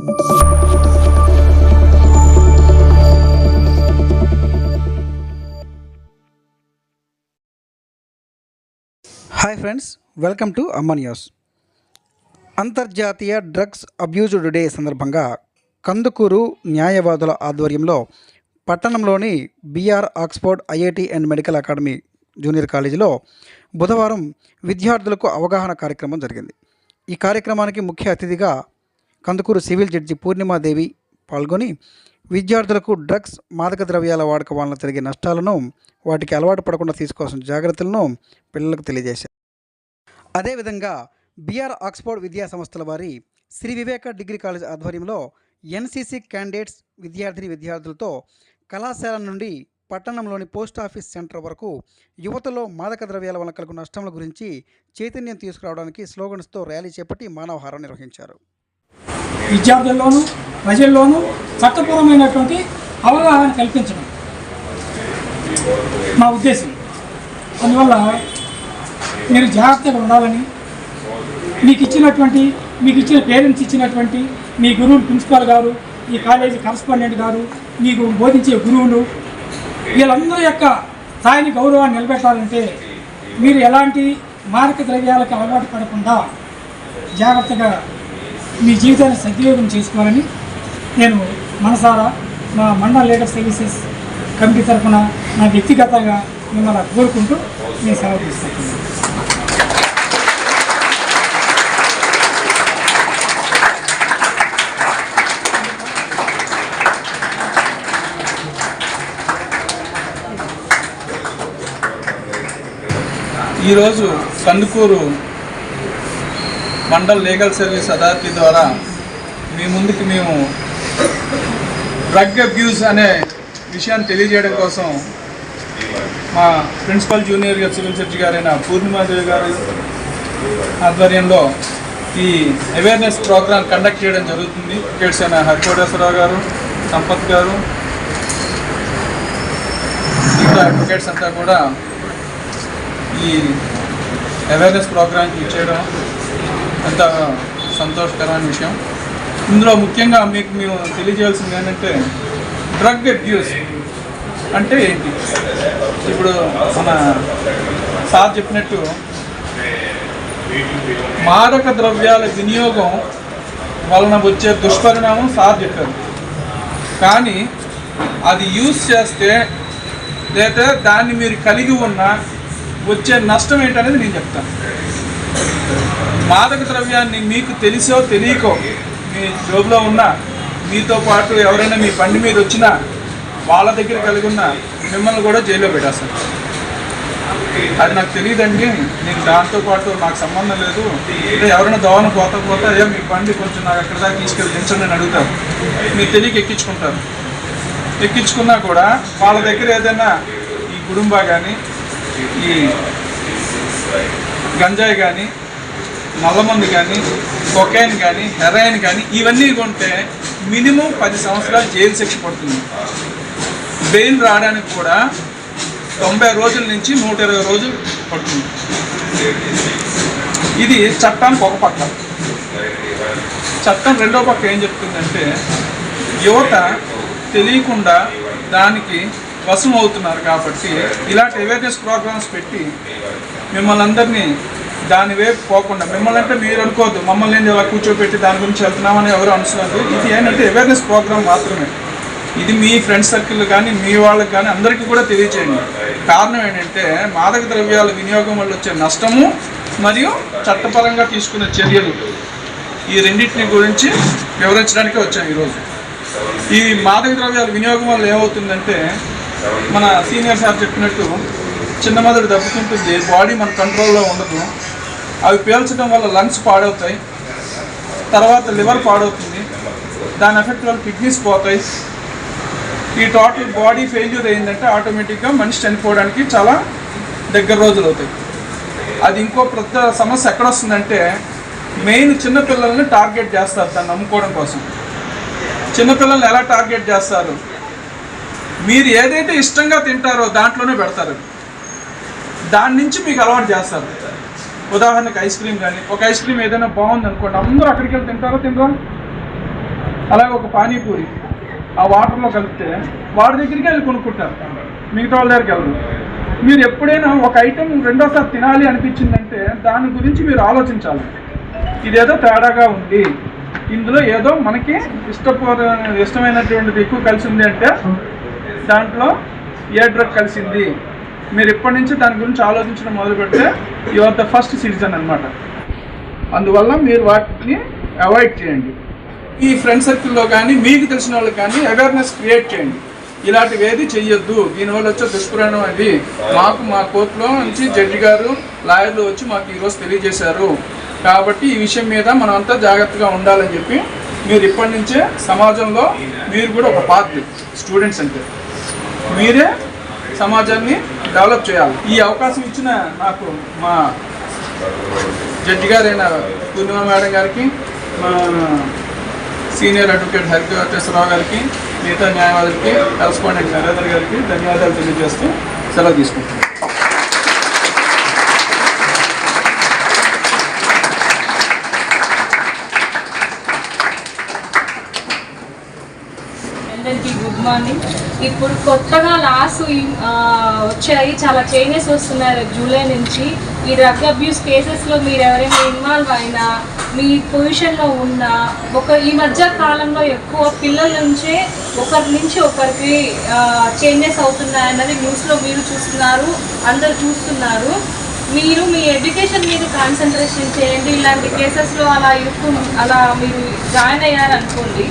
Hi friends welcome to Amma news అంతర్జాతీయ drugs abused day సందర్భంగా కందుకూరు న్యాయవాదుల ఆధ్వర్యంలో పట్టణంలోని BR Oxford IIT and medical academy junior కాలేజీలో బుధవారం విద్యార్థులకు అవగాహన కార్యక్రమం జరిగింది. ఈ కార్యక్రమానికి ముఖ్య అతిథిగా కందుకూరు సివిల్ జడ్జి పూర్ణిమాదేవి పాల్గొని విద్యార్థులకు డ్రగ్స్ మాదక ద్రవ్యాల వాడకం వలన జరిగే నష్టాలను వాటికి అలవాటు పడకుండా తీసుకోవాల్సిన జాగ్రత్తలను పిల్లలకు తెలియజేశారు. అదేవిధంగా బీఆర్ ఆక్స్ఫోర్డ్ విద్యా సంస్థల వారి శ్రీ వివేక డిగ్రీ కాలేజ్ ఆధ్వర్యంలో ఎన్సీసీ క్యాండిడేట్స్ విద్యార్థిని విద్యార్థులతో కళాశాల నుండి పట్టణంలోని పోస్ట్ ఆఫీస్ సెంటర్ వరకు యువతలో మాదక ద్రవ్యాల వలన కలుగు నష్టముల గురించి చైతన్యం తీసుకురావడానికి స్లోగన్స్తో ర్యాలీ చేపట్టి మానవహారం నిర్వహించారు. విద్యార్థుల్లోనూ ప్రజల్లోనూ చట్టపూర్వమైనటువంటి అవగాహన కల్పించడం మా ఉద్దేశం. అందువల్ల మీరు జాగ్రత్తగా ఉండాలని మీకు ఇచ్చినటువంటి మీకు ఇచ్చిన పేరెంట్స్ ఇచ్చినటువంటి మీ గురువులు ప్రిన్సిపాల్ గారు ఈ కాలేజీ కరస్పాండెంట్ గారు మీకు బోధించే గురువులు వీళ్ళందరి యొక్క స్థాయిని గౌరవాన్ని నిలబెట్టాలంటే మీరు ఎలాంటి మారక ద్రవ్యాలకు అలవాటు పడకుండా జాగ్రత్తగా మీ జీవితాన్ని సద్వినియోగం చేసుకోవాలని నేను మనసారా మా మండల లీడర్ సర్వీసెస్ కమిటీ తరఫున నా వ్యక్తిగతంగా మిమ్మల్ని కోరుకుంటూ నేను సెలవు తీసుకుంటున్నాను. ఈరోజు Kandukur mandal legal service authority ద్వారా మీ ముందుకు మేము డ్రగ్ అబ్యూస్ అనే విషయాన్ని తెలియజేయడం కోసం మా ప్రిన్సిపల్ జూనియర్ సివిల్ జడ్జి గారైన పూర్ణిమాదేవి గారి ఆధ్వర్యంలో ఈ అవేర్నెస్ ప్రోగ్రామ్ కండక్ట్ చేయడం జరుగుతుంది. టికెట్స్ అయిన హరికోటేశ్వరరావు గారు సంపత్ గారు మిగతా అడ్వకేట్స్ అంతా కూడా ఈ అవేర్నెస్ ప్రోగ్రామ్కి ఇచ్చేయడం అంత సంతోషకరమైన విషయం. ఇందులో ముఖ్యంగా మీకు మేము తెలియజేయాల్సింది ఏంటంటే డ్రగ్ అబ్యూస్ అంటే ఏంటి? ఇప్పుడు మన సార్ చెప్పినట్టు మాదక ద్రవ్యాల వినియోగం వలన వచ్చే దుష్పరిణామం సార్ చెప్పారు. కానీ అది యూజ్ చేస్తే లేదా దాన్ని మీరు కలిగి ఉన్న వచ్చే నష్టం ఏంటనేది నేను చెప్తాను. మాదక ద్రవ్యాన్ని మీకు తెలిసో తెలియకో మీ జోబులో ఉన్న మీతో పాటు ఎవరైనా మీ బండి మీద వచ్చినా వాళ్ళ దగ్గర కలిగి ఉన్న మిమ్మల్ని కూడా జైల్లో పెట్టేస్తాను. అది నాకు తెలియదండి. నేను దాంతో పాటు నాకు సంబంధం లేదు. అంటే ఎవరైనా దోవన పోతా పోతా అయ్యా మీ బండి కొంచెం నాకు ఎక్కడ దాకా తీసుకెళ్ళి దించండి అని అడుగుతారు. మీరు తెలియక ఎక్కించుకుంటారు. ఎక్కించుకున్నా కూడా వాళ్ళ దగ్గర ఏదైనా ఈ గుడుంబా కానీ ఈ గంజాయి కానీ నల్లమందు కానీ కొకైన్ కానీ హెరాయిన్ కానీ ఇవన్నీ కొంటే మినిమం పది సంవత్సరాలు జైలు శిక్ష పడుతుంది. బెయిల్ రావడానికి కూడా తొంభై రోజుల నుంచి నూట ఇరవై రోజులు పడుతుంది. ఇది చట్టానికి ఒక పక్క. చట్టం రెండో పక్క ఏం చెప్తుందంటే యువత తెలియకుండా దానికి వశం అవుతున్నారు కాబట్టి ఇలాంటి అవేర్నెస్ ప్రోగ్రామ్స్ పెట్టి మిమ్మల్ని అందరినీ దాని వైపు పోకుండా మిమ్మల్ని అంటే మీరు అనుకోవద్దు మమ్మల్ని ఏంది ఇలా కూర్చోబెట్టి దాని గురించి వెళ్తున్నామని ఎవరు అనుకోవద్దు. ఇది ఏంటంటే అవేర్నెస్ ప్రోగ్రామ్ మాత్రమే. ఇది మీ ఫ్రెండ్ సర్కిల్ కానీ మీ వాళ్ళకి కానీ అందరికీ కూడా తెలియచేయండి. కారణం ఏంటంటే మాదక ద్రవ్యాల వినియోగం వల్ల వచ్చే నష్టము మరియు చట్టపరంగా తీసుకునే చర్యలు ఈ రెండింటిని గురించి వివరించడానికి వచ్చాం ఈరోజు. ఈ మాదక ద్రవ్యాల వినియోగం వల్ల ఏమవుతుందంటే మన సీనియర్ సార్ చెప్పినట్టు చిన్న మొదటి దెబ్బతింటుంది బాడీ మన కంట్రోల్లో ఉండదు. అవి పీల్చడం వల్ల లంగ్స్ పాడవుతాయి. తర్వాత లివర్ పాడవుతుంది. దాని ఎఫెక్ట్ వల్ల కిడ్నీస్ పోతాయి. ఈ టోటల్ బాడీ ఫెయిల్యూర్ అయిందంటే ఆటోమేటిక్గా మనిషి చనిపోవడానికి చాలా దగ్గర రోజులు అవుతాయి. అది ఇంకో పెద్ద సమస్య ఎక్కడ వస్తుందంటే మెయిన్ చిన్నపిల్లల్ని టార్గెట్ చేస్తారు దాన్ని నమ్ముకోవడం కోసం. చిన్నపిల్లల్ని ఎలా టార్గెట్ చేస్తారు? మీరు ఏదైతే ఇష్టంగా తింటారో దాంట్లోనే పెడతారు. దాని నుంచి మీకు అలవాటు చేస్తారు. ఉదాహరణకు ఐస్ క్రీమ్ కానీ ఒక ఐస్ క్రీమ్ ఏదైనా బాగుంది అనుకోండి అందరూ అక్కడికి వెళ్ళి తింటారో తినరా అలాగే ఒక పానీపూరి ఆ వాటర్లో కలిపితే వాడి దగ్గరికి వెళ్ళి కొనుక్కుంటారు. మిగతా వాళ్ళ దగ్గరికి వెళ్ళరు. మీరు ఎప్పుడైనా ఒక ఐటెం రెండోసారి తినాలి అనిపించిందంటే దాని గురించి మీరు ఆలోచించాలి. ఇదేదో తేడాగా ఉంది. ఇందులో ఏదో మనకి ఇష్టపో ఇష్టమైనటువంటిది ఎక్కువ కలిసింది అంటే దాంట్లో ఏ డ్రగ్ కలిసింది? మీరు ఇప్పటి నుంచి దాని గురించి ఆలోచించడం మొదలు పెడితే you are the first citizen అనమాట అందువల్ల మీరు వాటిని అవాయిడ్ చేయండి. ఈ ఫ్రెండ్ సర్కిల్లో కానీ మీకు తెలిసిన వాళ్ళకి కానీ అవేర్నెస్ క్రియేట్ చేయండి. ఇలాంటివి ఏది చెయ్యొద్దు. దీనివల్ల వచ్చే దుష్ప్రయాణం అది. మాకు మా కోర్టులో నుంచి జడ్జి గారు లాయర్లు వచ్చి మాకు ఈరోజు తెలియజేశారు. కాబట్టి ఈ విషయం మీద మనం అంతా జాగ్రత్తగా ఉండాలని చెప్పి మీరు ఇప్పటి నుంచే సమాజంలో మీరు కూడా ఒక పాత్ర స్టూడెంట్స్ అంటే మీరే సమాజాన్ని డెవలప్ చేయాలి. ఈ అవకాశం ఇచ్చిన నాకు మా జడ్జి గారైన పూర్ణిమ మేడం గారికి మా సీనియర్ అడ్వకేట్ హరికేశ్వరరావు గారికి మిగతా న్యాయవాదులకి కరస్పాండెంట్ నరేంద్ర గారికి ధన్యవాదాలు తెలియజేస్తూ సెలవు తీసుకుంటున్నాను. అందరికీ గుడ్ మార్నింగ్. ఇప్పుడు కొత్తగా లాస్ వచ్చాయి చాలా చేంజెస్ వస్తున్నాయి జూలై నుంచి. ఈ డ్రగ్ అబ్యూస్ కేసెస్లో మీరు ఎవరైనా ఇన్వాల్వ్ అయినా మీ పొజిషన్లో ఉన్న ఒక ఈ మధ్య కాలంలో ఎక్కువ పిల్లల నుంచే ఒకరి నుంచి ఒకరికి చేంజెస్ అవుతున్నాయన్నది న్యూస్లో మీరు చూస్తున్నారు అందరు చూస్తున్నారు. మీరు మీ ఎడ్యుకేషన్ మీద కాన్సన్ట్రేషన్ చేయండి. ఇలాంటి కేసెస్లో అలా ఇరుక్కు అలా మీరు జాయిన్ అయ్యారనుకోండి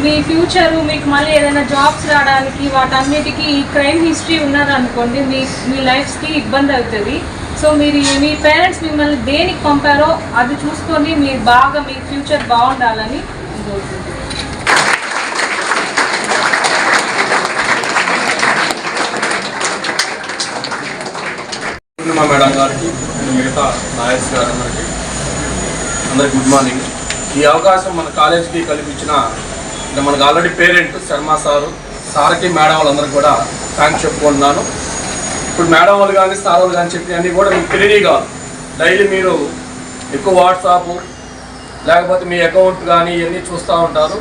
మీ ఫ్యూచరు మీకు మళ్ళీ ఏదైనా జాబ్స్ రావడానికి వాటన్నిటికీ ఈ క్రైమ్ హిస్టరీ ఉన్నదనుకోండి మీ మీ లైఫ్స్కి ఇబ్బంది అవుతుంది. సో మీరు మీ పేరెంట్స్ మిమ్మల్ని దేనికి పంపారో అది చూసుకొని మీరు బాగా మీ ఫ్యూచర్ బాగుండాలని కోరుకుంటున్నాను. పూర్ణిమ మేడం గారికి మిగతా నాయస్ గారు అందరికీ. అందరికి గుడ్ మార్నింగ్. ఈ అవకాశం మన కాలేజీకి కల్పించిన ఇక్కడ మనకు ఆల్రెడీ పేరెంట్ శర్మ సారు సార్కి మేడం వాళ్ళందరూ కూడా థ్యాంక్స్ చెప్పుకుంటున్నాను. ఇప్పుడు మేడం వాళ్ళు కానీ సార్ వాళ్ళు కానీ చెప్పి అన్నీ కూడా మీకు తెలియని కాదు. డైలీ మీరు ఎక్కువ వాట్సాప్ లేకపోతే మీ అకౌంట్ కానీ ఇవన్నీ చూస్తూ ఉంటారు.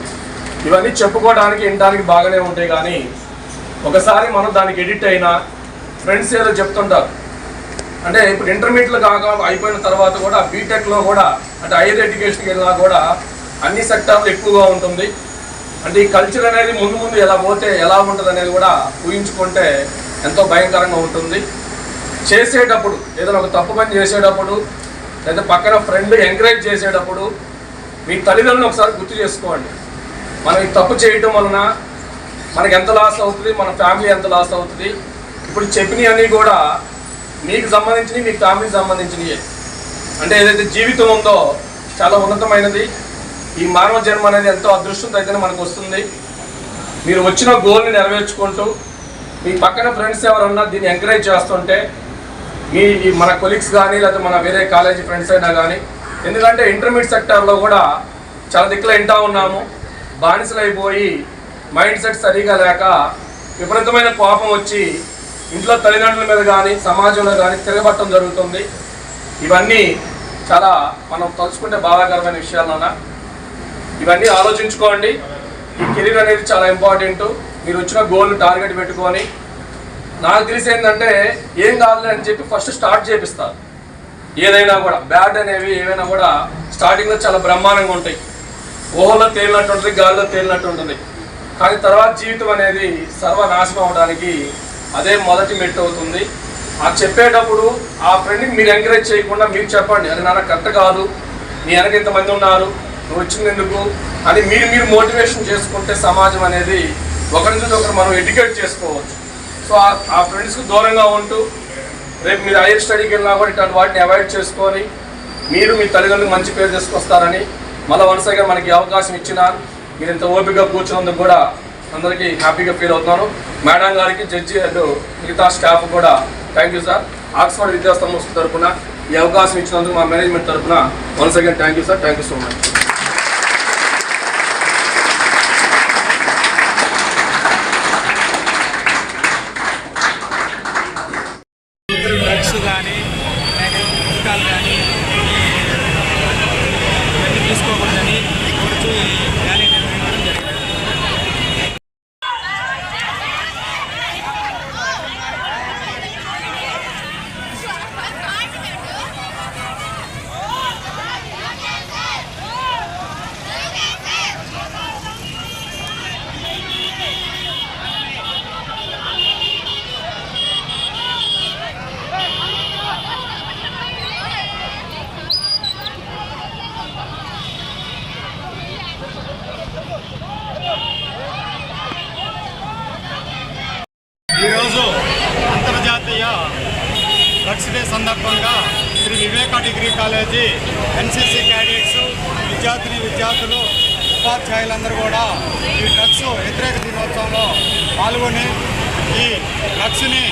ఇవన్నీ చెప్పుకోవడానికి వినడానికి బాగానే ఉంటాయి కానీ ఒకసారి మనం దానికి ఎడిట్ అయినా ఫ్రెండ్స్ ఏదో చెప్తుంటారు. అంటే ఇప్పుడు ఇంటర్మీడియట్లో కాక అయిపోయిన తర్వాత కూడా బీటెక్లో కూడా అంటే హైయర్ ఎడ్యుకేషన్కి వెళ్ళినా కూడా అన్ని సెక్టార్లు ఎక్కువగా ఉంటుంది. అంటే ఈ కల్చర్ అనేది ముందు ముందు ఎలా పోతే ఎలా ఉంటుంది అనేది కూడా ఊహించుకుంటే ఎంతో భయంకరంగా ఉంటుంది. చేసేటప్పుడు ఏదైనా ఒక తప్పు పని చేసేటప్పుడు లేదా పక్కన ఫ్రెండ్ ఎంకరేజ్ చేసేటప్పుడు మీ తల్లిదండ్రులను ఒకసారి గుర్తు చేసుకోండి. మనం ఈ తప్పు చేయటం వలన మనకి ఎంత లాస్ అవుతుంది మన ఫ్యామిలీ ఎంత లాస్ అవుతుంది. ఇప్పుడు చెప్పినవన్నీ కూడా మీకు సంబంధించినవి మీ ఫ్యామిలీకి సంబంధించినవి. అంటే ఏదైతే జీవితం ఉందో చాలా ఉన్నతమైనది ఈ మానవ జన్మ అనేది ఎంతో అదృష్టంతో అయితేనే మనకు వస్తుంది. మీరు వచ్చిన గోల్ని నెరవేర్చుకుంటూ మీ పక్కన ఫ్రెండ్స్ ఎవరన్నా దీన్ని ఎంకరేజ్ చేస్తుంటే మీ ఈ మన కొలీగ్స్ కానీ లేకపోతే మన వేరే కాలేజీ ఫ్రెండ్స్ అయినా కానీ ఎందుకంటే ఇంటర్మీడియట్ సెక్టార్లో కూడా చాలా దిక్కులు వింటా ఉన్నాము. బానిసలైపోయి మైండ్ సెట్ సరిగా లేక విపరీతమైన కోపం వచ్చి ఇంట్లో తల్లిదండ్రుల మీద కానీ సమాజంలో కానీ తిరగబట్టడం జరుగుతుంది. ఇవన్నీ చాలా మనం తలుచుకుంటే బాధాకరమైన విషయాలన్నా ఇవన్నీ ఆలోచించుకోండి. ఈ కెరీర్ అనేది చాలా ఇంపార్టెంట్. మీరు వచ్చిన గోల్ టార్గెట్ పెట్టుకొని నాకు తెలిసి ఏంటంటే ఏం కావాలి అని చెప్పి ఫస్ట్ స్టార్ట్ చేపిస్తారు ఏదైనా కూడా బ్యాడ్ అనేవి ఏవైనా కూడా స్టార్టింగ్లో చాలా బ్రహ్మాండంగా ఉంటాయి. ఊహల్లో తేలినట్టు ఉంటుంది గాలిలో తేలినట్టు ఉంటుంది. కానీ తర్వాత జీవితం అనేది సర్వనాశనం అవడానికి అదే మొదటి మెట్టు అవుతుంది. ఆ చెప్పేటప్పుడు ఆ ఫ్రెండ్కి మీరు ఎంకరేజ్ చేయకుండా మీరు చెప్పండి. అది నాన్న కరెక్ట్ కాదు. నీ వెనక ఇంతమంది ఉన్నారు. నువ్వు అని మీరు మీరు మోటివేషన్ చేసుకుంటే సమాజం అనేది ఒకరి నుంచి ఒకరు మనం ఎడ్యుకేట్ చేసుకోవచ్చు. సో ఆ- ఆ ఫ్రెండ్స్కి దూరంగా ఉంటూ రేపు మీరు హైయర్ స్టడీకి వెళ్ళినా కూడా ఇట్లాంటి వాటిని అవాయిడ్ చేసుకొని మీరు మీ తల్లిదండ్రులకు మంచి పేరు తీసుకొస్తారని మళ్ళీ వరుసగా మనకి అవకాశం ఇచ్చిన మీరు ఇంత ఓపికగా కూర్చున్నందుకు కూడా అందరికీ హ్యాపీగా ఫీల్ అవుతున్నాను. మేడం గారికి జడ్జి అండ్ మిగతా స్టాఫ్ కూడా థ్యాంక్ యూ సార్ ఆక్స్ఫర్డ్ విద్యా సంస్థ తరఫున ఈ అవకాశం ఇచ్చినందుకు మా మేనేజ్మెంట్ తరఫున once again thank you sir thank you so much సందర్భంగా Sri Viveka degree college NCC cadets విద్యార్థిని విద్యార్థులు ఉపాధ్యాయులందరూ కూడా ఈ డ్రగ్స్ వ్యతిరేక దినోత్సవంలో పాల్గొని ఈ డ్రగ్స్ని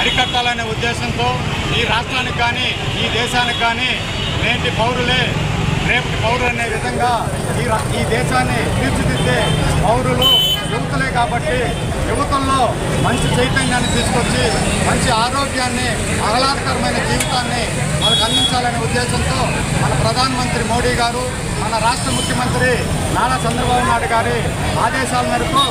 అరికట్టాలనే ఉద్దేశంతో ఈ రాష్ట్రానికి కానీ ఈ దేశానికి కానీ నేటి పౌరులే రేపటి పౌరులు అనే విధంగా ఈ ఈ దేశాన్ని తీర్చిదిద్దే పౌరులు యువతులే కాబట్టి యువతల్లో మంచి చైతన్యాన్ని తీసుకొచ్చి మంచి ఆరోగ్యాన్ని ఆహ్లాదకరమైన జీవితాన్ని మనకు అందించాలనే ఉద్దేశంతో మన ప్రధానమంత్రి మోడీ గారు మన రాష్ట్ర ముఖ్యమంత్రి నారా చంద్రబాబు నాయుడు గారి ఆదేశాల మేరకు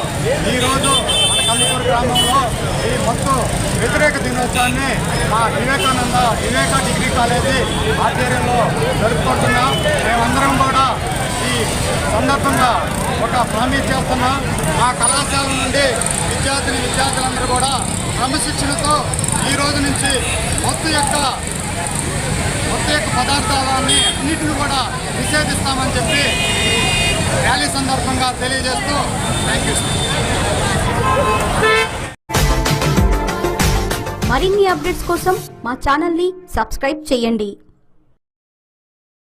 ఈరోజు మన కందుకూరు గ్రామంలో ఈ మొత్తం వ్యతిరేక దినోత్సవాన్ని మా వివేకానంద వివేక డిగ్రీ కాలేజీ ఆధ్వర్యంలో జరుపుకుంటున్నాం. మేమందరం కూడా సందర్భంగా ఒక హామీ చేస్తున్న మా కళాశాల నుండి విద్యార్థిని విద్యార్థులందరూ కూడా క్రమశిక్షణతో ఈ రోజు నుంచి మొత్తం యొక్క మొత్తం యొక్క పదార్థాలని అన్నిటిని కూడా నిషేధిస్తామని చెప్పి ర్యాలీ సందర్భంగా తెలియజేస్తూ థ్యాంక్ యూ మరిన్ని అప్డేట్స్ కోసం మా ఛానల్ని సబ్స్క్రైబ్ చేయండి.